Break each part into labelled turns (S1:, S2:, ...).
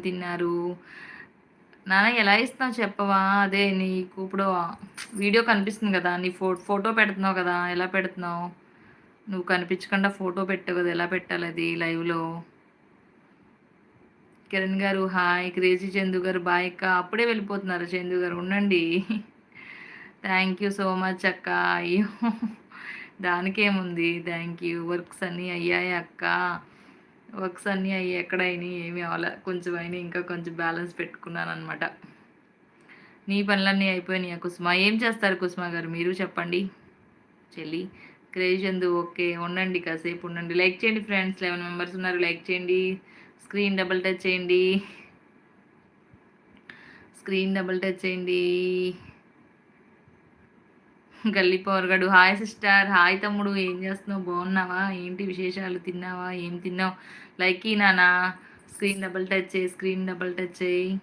S1: తిన్నారు. నాన్న ఎలా ఇస్తున్నావు చెప్పవా? అదే నీకు ఇప్పుడు వీడియో కనిపిస్తుంది కదా నీ ఫో ఫోటో పెడుతున్నావు కదా ఎలా పెడుతున్నావు? నువ్వు కనిపించకుండా ఫోటో పెట్టావు కదా ఎలా పెట్టాలి అది లైవ్లో? కిరణ్ గారు హాయ్. క్రేజీ చందు గారు బాయ్ అక్క. అప్పుడే వెళ్ళిపోతున్నారు చందు గారు ఉండండి. థ్యాంక్ యూ సో మచ్ అక్క. అయ్యో దానికేముంది? Thank you. వర్క్స్ అన్నీ అయ్యాయి అక్క? వర్క్స్ అన్నీ అయ్యి ఎక్కడైనా ఏమి అవ్వాలి కొంచెం అయినా ఇంకా కొంచెం బ్యాలెన్స్ పెట్టుకున్నాను అనమాట నీ పనులన్నీ అయిపోయినాయి కుసుమ? ఏం చేస్తారు కుసుమ గారు? మీరు చెప్పండి. చెల్లి క్రేజ్ చందు ఓకే ఉండండి కాసేపు ఉండండి. లైక్ చేయండి ఫ్రెండ్స్. లెవెన్ మెంబర్స్ ఉన్నారు. లైక్ చేయండి. స్క్రీన్ డబుల్ టచ్ చేయండి. స్క్రీన్ డబుల్ టచ్ చేయండి. గల్లీ పవర్గడు హాయ్ సిస్టర్. హాయ్ తమ్ముడు. ఏం చేస్తున్నావు? బాగున్నావా? ఏంటి విశేషాలు? తిన్నావా? ఏం తిన్నావు? లైక్ నానా స్క్రీన్ డబుల్ టచ్ చేయి స్క్రీన్ డబుల్ టచ్ చేయి.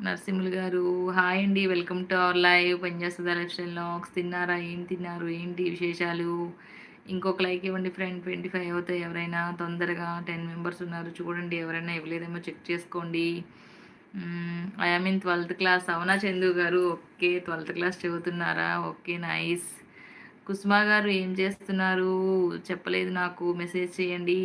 S1: నరసింహులు గారు హాయ్ అండి. Welcome to our live. పనిచేస్తుందా లైఫ్ స్టైల్ లాక్స్? తిన్నారా? ఏం తిన్నారు? ఏంటి విశేషాలు? ఇంకొక లైక్ ఇవ్వండి ఫ్రెండ్. ట్వంటీ ఫైవ్ అవుతాయి ఎవరైనా. తొందరగా టెన్ మెంబర్స్ ఉన్నారు. చూడండి ఎవరైనా ఇవ్వలేదేమో చెక్ చేసుకోండి. I mean twelfth class. అవునా చందు గారు? ఓకే ట్వెల్త్ క్లాస్ చదువుతున్నారా? Okay nice. కుసుమ గారు ఏం చేస్తున్నారు? చెప్పలేదు నాకు. మెసేజ్ చేయండి.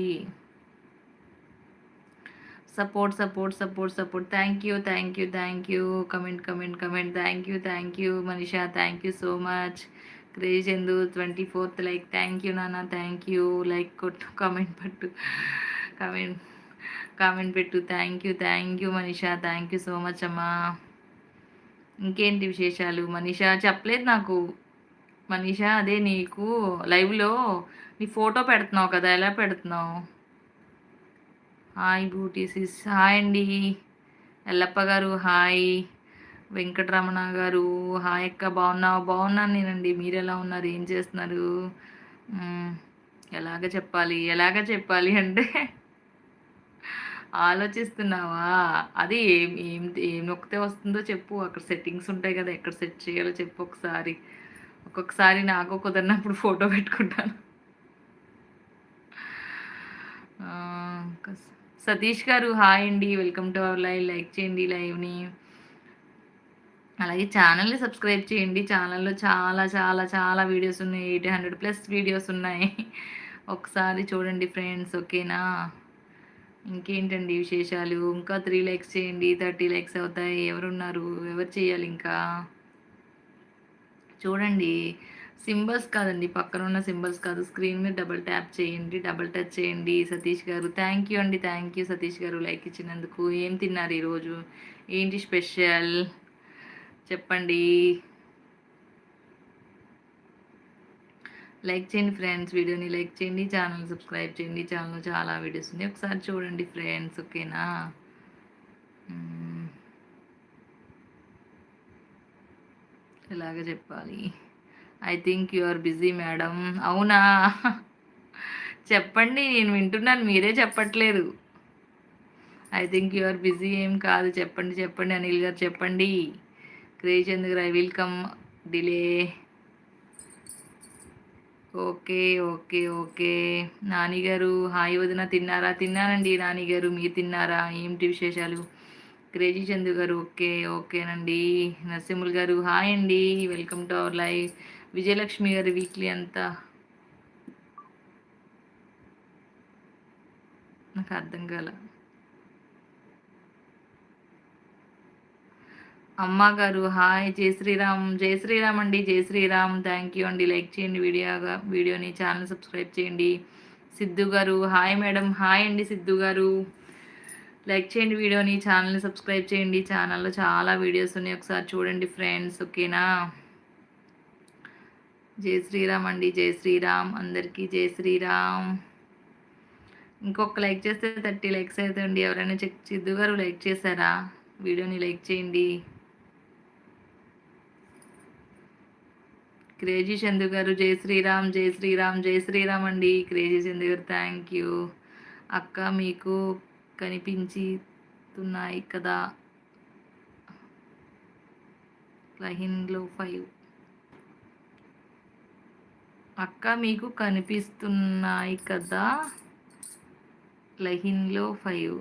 S1: Support support support support. Thank you thank you thank you comment comment comment thank you thank you Manisha thank you so much craze ఎందు twenty fourth like thank you నాన్న thank you like కొట్టు comment పట్టు. Comment comment పెట్టు. Thank you thank you Manisha thank you so much అమ్మా. ఇంకేంటి విశేషాలు? మనీషా చెప్పలేదు నాకు. మనీషా అదే నీకు లైవ్లో నీ ఫోటో పెడుతున్నావు కదా ఎలా పెడుతున్నావు? హాయ్ బ్యూటీసిస్ హాయ్ అండి. ఎల్లప్ప గారు హాయ్ వెంకటరమణ గారు హాయ్ అక్క. బాగున్నావు? బాగున్నాను నేనండి. మీరు ఎలా ఉన్నారు? ఏం చేస్తున్నారు? ఎలాగ చెప్పాలి? ఎలాగ చెప్పాలి అంటే ఆలోచిస్తున్నావా? అది ఏం ఏం ఏం నొక్కితే వస్తుందో చెప్పు. అక్కడ సెట్టింగ్స్ ఉంటాయి కదా ఎక్కడ సెట్ చేయాలో చెప్పు ఒకసారి. ఒక్కొక్కసారి నాకు కుదరినప్పుడు ఫోటో పెట్టుకుంటాను. సతీష్ గారు హాయ్ అండి. Welcome to our live. Like చేయండి లైవ్ని. అలాగే ఛానల్ని సబ్స్క్రైబ్ చేయండి. ఛానల్లో చాలా చాలా చాలా వీడియోస్ ఉన్నాయి. ఎయిట్ హండ్రెడ్ ప్లస్ వీడియోస్ ఉన్నాయి. ఒకసారి చూడండి ఫ్రెండ్స్ ఓకేనా? ఇంకేంటండి విశేషాలు? ఇంకా త్రీ లైక్స్ చేయండి థర్టీ లైక్స్ అవుతాయి. ఎవరున్నారు? ఎవరు చేయాలి ఇంకా? చూడండి. సింబల్స్ కాదండి. పక్కన ఉన్న సింబల్స్ కాదు. స్క్రీన్ మీద డబుల్ ట్యాప్ చేయండి డబుల్ టచ్ చేయండి సతీష్ గారు. థ్యాంక్ యూ అండి. థ్యాంక్ యూ సతీష్ గారు లైక్ ఇచ్చినందుకు. ఏం తిన్నారు ఈరోజు? ఏంటి స్పెషల్? చెప్పండి. లైక్ చేయండి ఫ్రెండ్స్ వీడియోని లైక్ చేయండి ఛానల్ సబ్స్క్రైబ్ చేయండి. ఛానల్ చాలా వీడియోస్ ఉన్నాయి. ఒకసారి చూడండి ఫ్రెండ్స్ ఓకేనా? ఎలాగ చెప్పాలి? I think you are busy madam. అవునా? చెప్పండి నేను వింటున్నాను మీరే చెప్పట్లేదు. I think you are busy ఏం కాదు. చెప్పండి చెప్పండి అనిల్ గారు చెప్పండి. క్రేజ్ ఎందుకు I will come delay. Okay okay okay. నానిగారు hi వదిన తిన్నారా? తిన్నానండి నానిగారు మీరు తిన్నారా? ఏమిటి విశేషాలు? క్రేజీ చందు గారు ఓకే ఓకేనండి. నరసింహుల్ గారు హాయ్ అండి. Welcome to our live. Vijayalakshmi గారు వీక్లీ అంతా. నాకు అర్థం కాల. అమ్మ గారు హాయ్ జై శ్రీరామ్ జై శ్రీరామ్ అండి జై శ్రీరామ్. థ్యాంక్ యూ అండి. లైక్ చేయండి వీడియోగా వీడియోని ఛానల్ సబ్స్క్రైబ్ చేయండి. సిద్ధు గారు హాయ్ మేడం హాయ్ అండి సిద్ధు గారు. లైక్ చేయండి వీడియోని ఛానల్ని సబ్స్క్రైబ్ చేయండి. ఛానల్లో చాలా వీడియోస్ ఉన్నాయి. ఒకసారి చూడండి ఫ్రెండ్స్ ఓకేనా జై శ్రీరామ్ అండి జై శ్రీరామ్. అందరికీ జై శ్రీరామ్. ఇంకొక లైక్ చేస్తే థర్టీ లైక్స్ అవుతుంది ఎవరైనా చెక్ సిద్ధు గారు లైక్ చేశారా? వీడియోని లైక్ చేయండి. క్రేజీ చందు గారు జై శ్రీరామ్ జై శ్రీరామ్ జై శ్రీరామ్ అండి. క్రేజీ చందు గారు థ్యాంక్ యూ అక్క మీకు కనిపించుతున్నాయి కదా. లహిన్లో ఫైవ్ అక్క మీకు కనిపిస్తున్నాయి కదా. లహిన్లో ఫైవ్